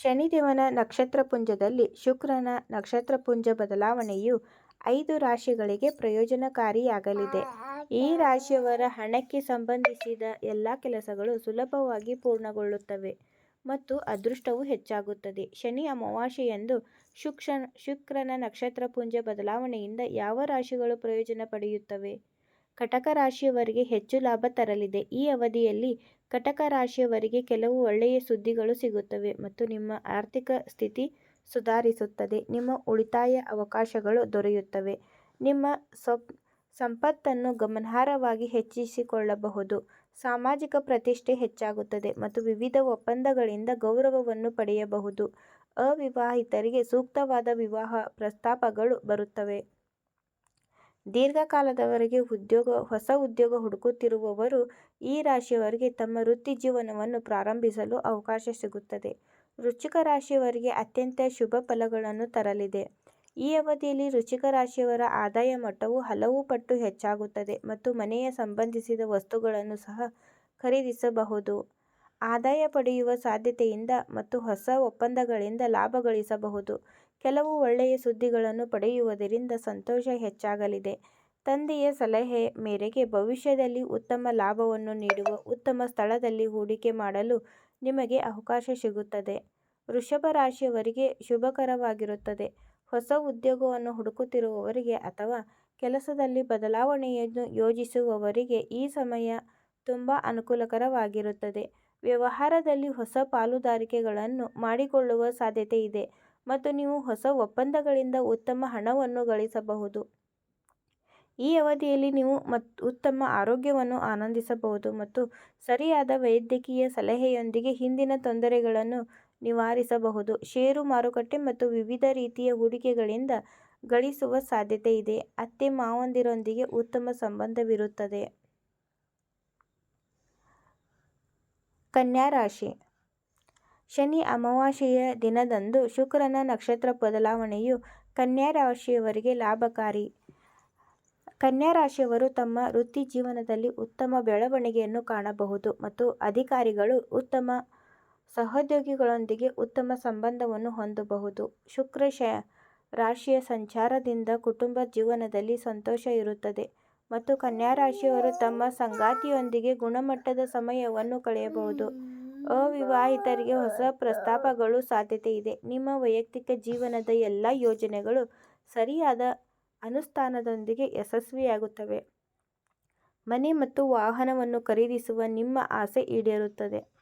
ಶನಿದೇವನ ನಕ್ಷತ್ರಪುಂಜದಲ್ಲಿ ಶುಕ್ರನ ನಕ್ಷತ್ರಪುಂಜ ಬದಲಾವಣೆಯು ಐದು ರಾಶಿಗಳಿಗೆ ಪ್ರಯೋಜನಕಾರಿಯಾಗಲಿದೆ. ಈ ರಾಶಿಯವರ ಹಣಕ್ಕೆ ಸಂಬಂಧಿಸಿದ ಎಲ್ಲ ಕೆಲಸಗಳು ಸುಲಭವಾಗಿ ಪೂರ್ಣಗೊಳ್ಳುತ್ತವೆ ಮತ್ತು ಅದೃಷ್ಟವು ಹೆಚ್ಚಾಗುತ್ತದೆ. ಶನಿ ಅಮಾವಾಸ್ಯೆಯಂದು ಶುಕ್ರನ ನಕ್ಷತ್ರಪುಂಜ ಬದಲಾವಣೆಯಿಂದ ಯಾವ ರಾಶಿಗಳು ಪ್ರಯೋಜನ ಪಡೆಯುತ್ತವೆ? ಕಟಕ ರಾಶಿಯವರಿಗೆ ಹೆಚ್ಚು ಲಾಭ ತರಲಿದೆ. ಈ ಅವಧಿಯಲ್ಲಿ ಕಟಕ ರಾಶಿಯವರಿಗೆ ಕೆಲವು ಒಳ್ಳೆಯ ಸುದ್ದಿಗಳು ಸಿಗುತ್ತವೆ ಮತ್ತು ನಿಮ್ಮ ಆರ್ಥಿಕ ಸ್ಥಿತಿ ಸುಧಾರಿಸುತ್ತದೆ. ನಿಮ್ಮ ಉಳಿತಾಯ ಅವಕಾಶಗಳು ದೊರೆಯುತ್ತವೆ. ನಿಮ್ಮ ಸಂಪತ್ತನ್ನು ಗಮನಾರ್ಹವಾಗಿ ಹೆಚ್ಚಿಸಿಕೊಳ್ಳಬಹುದು. ಸಾಮಾಜಿಕ ಪ್ರತಿಷ್ಠೆ ಹೆಚ್ಚಾಗುತ್ತದೆ ಮತ್ತು ವಿವಿಧ ಒಪ್ಪಂದಗಳಿಂದ ಗೌರವವನ್ನು ಪಡೆಯಬಹುದು. ಅವಿವಾಹಿತರಿಗೆ ಸೂಕ್ತವಾದ ವಿವಾಹ ಪ್ರಸ್ತಾಪಗಳು ಬರುತ್ತವೆ. ದೀರ್ಘಕಾಲದವರೆಗೆ ಉದ್ಯೋಗ, ಹೊಸ ಉದ್ಯೋಗ ಹುಡುಕುತ್ತಿರುವವರು ಈ ರಾಶಿಯವರಿಗೆ ತಮ್ಮ ವೃತ್ತಿಜೀವನವನ್ನು ಪ್ರಾರಂಭಿಸಲು ಅವಕಾಶ ಸಿಗುತ್ತದೆ. ವೃಶ್ಚಿಕ ರಾಶಿಯವರಿಗೆ ಅತ್ಯಂತ ಶುಭ ಫಲಗಳನ್ನು ತರಲಿದೆ. ಈ ಅವಧಿಯಲ್ಲಿ ವೃಶ್ಚಿಕ ರಾಶಿಯವರ ಆದಾಯ ಮಟ್ಟವು ಹಲವು ಪಟ್ಟು ಹೆಚ್ಚಾಗುತ್ತದೆ ಮತ್ತು ಮನೆಯ ಸಂಬಂಧಿಸಿದ ವಸ್ತುಗಳನ್ನು ಸಹ ಖರೀದಿಸಬಹುದು. ಆದಾಯ ಪಡೆಯುವ ಸಾಧ್ಯತೆಯಿಂದ ಮತ್ತು ಹೊಸ ಒಪ್ಪಂದಗಳಿಂದ ಲಾಭ ಗಳಿಸಬಹುದು. ಕೆಲವು ಒಳ್ಳೆಯ ಸುದ್ದಿಗಳನ್ನು ಪಡೆಯುವುದರಿಂದ ಸಂತೋಷ ಹೆಚ್ಚಾಗಲಿದೆ. ತಂದೆಯ ಸಲಹೆ ಮೇರೆಗೆ ಭವಿಷ್ಯದಲ್ಲಿ ಉತ್ತಮ ಲಾಭವನ್ನು ನೀಡುವ ಉತ್ತಮ ಸ್ಥಳದಲ್ಲಿ ಹೂಡಿಕೆ ಮಾಡಲು ನಿಮಗೆ ಅವಕಾಶ ಸಿಗುತ್ತದೆ. ವೃಷಭ ರಾಶಿಯವರಿಗೆ ಶುಭಕರವಾಗಿರುತ್ತದೆ. ಹೊಸ ಉದ್ಯೋಗವನ್ನು ಹುಡುಕುತ್ತಿರುವವರಿಗೆ ಅಥವಾ ಕೆಲಸದಲ್ಲಿ ಬದಲಾವಣೆಯನ್ನು ಯೋಜಿಸುವವರಿಗೆ ಈ ಸಮಯ ತುಂಬ ಅನುಕೂಲಕರವಾಗಿರುತ್ತದೆ. ವ್ಯವಹಾರದಲ್ಲಿ ಹೊಸ ಪಾಲುದಾರಿಕೆಗಳನ್ನು ಮಾಡಿಕೊಳ್ಳುವ ಸಾಧ್ಯತೆಯಿದೆ ಮತ್ತು ನೀವು ಹೊಸ ಒಪ್ಪಂದಗಳಿಂದ ಉತ್ತಮ ಹಣವನ್ನು ಗಳಿಸಬಹುದು. ಈ ಅವಧಿಯಲ್ಲಿ ನೀವು ಉತ್ತಮ ಆರೋಗ್ಯವನ್ನು ಆನಂದಿಸಬಹುದು ಮತ್ತು ಸರಿಯಾದ ವೈದ್ಯಕೀಯ ಸಲಹೆಯೊಂದಿಗೆ ಹಿಂದಿನ ತೊಂದರೆಗಳನ್ನು ನಿವಾರಿಸಬಹುದು. ಷೇರು ಮಾರುಕಟ್ಟೆ ಮತ್ತು ವಿವಿಧ ರೀತಿಯ ಹೂಡಿಕೆಗಳಿಂದ ಗಳಿಸುವ ಸಾಧ್ಯತೆ ಇದೆ ಅತ್ತೆ-ಮಾವಂದಿರೊಂದಿಗೆ ಉತ್ತಮ ಸಂಬಂಧವಿರುತ್ತದೆ. ಕನ್ಯಾ ರಾಶಿ: ಶನಿ ಅಮಾವಾಸ್ಯೆಯ ದಿನದಂದು ಶುಕ್ರನ ನಕ್ಷತ್ರ ಬದಲಾವಣೆಯು ಕನ್ಯಾ ರಾಶಿಯವರಿಗೆ ಲಾಭಕಾರಿ. ಕನ್ಯಾ ರಾಶಿಯವರು ತಮ್ಮ ವೃತ್ತಿಜೀವನದಲ್ಲಿ ಉತ್ತಮ ಬೆಳವಣಿಗೆಯನ್ನು ಕಾಣಬಹುದು ಮತ್ತು ಅಧಿಕಾರಿಗಳು ಉತ್ತಮ ಸಹೋದ್ಯೋಗಿಗಳೊಂದಿಗೆ ಉತ್ತಮ ಸಂಬಂಧವನ್ನು ಹೊಂದಬಹುದು. ಶುಕ್ರ ರಾಶಿಯ ಸಂಚಾರದಿಂದ ಕುಟುಂಬ ಜೀವನದಲ್ಲಿ ಸಂತೋಷ ಇರುತ್ತದೆ ಮತ್ತು ಕನ್ಯಾ ರಾಶಿಯವರು ತಮ್ಮ ಸಂಗಾತಿಯೊಂದಿಗೆ ಗುಣಮಟ್ಟದ ಸಮಯವನ್ನು ಕಳೆಯಬಹುದು. ಅವಿವಾಹಿತರಿಗೆ ಹೊಸ ಪ್ರಸ್ತಾಪಗಳು ಸಾಧ್ಯತೆಯಿದೆ. ನಿಮ್ಮ ವೈಯಕ್ತಿಕ ಜೀವನದ ಎಲ್ಲ ಯೋಜನೆಗಳು ಸರಿಯಾದ ಅನುಷ್ಠಾನದೊಂದಿಗೆ ಯಶಸ್ವಿಯಾಗುತ್ತವೆ. ಮನೆ ಮತ್ತು ವಾಹನವನ್ನು ಖರೀದಿಸುವ ನಿಮ್ಮ ಆಸೆ ಈಡೇರುತ್ತದೆ.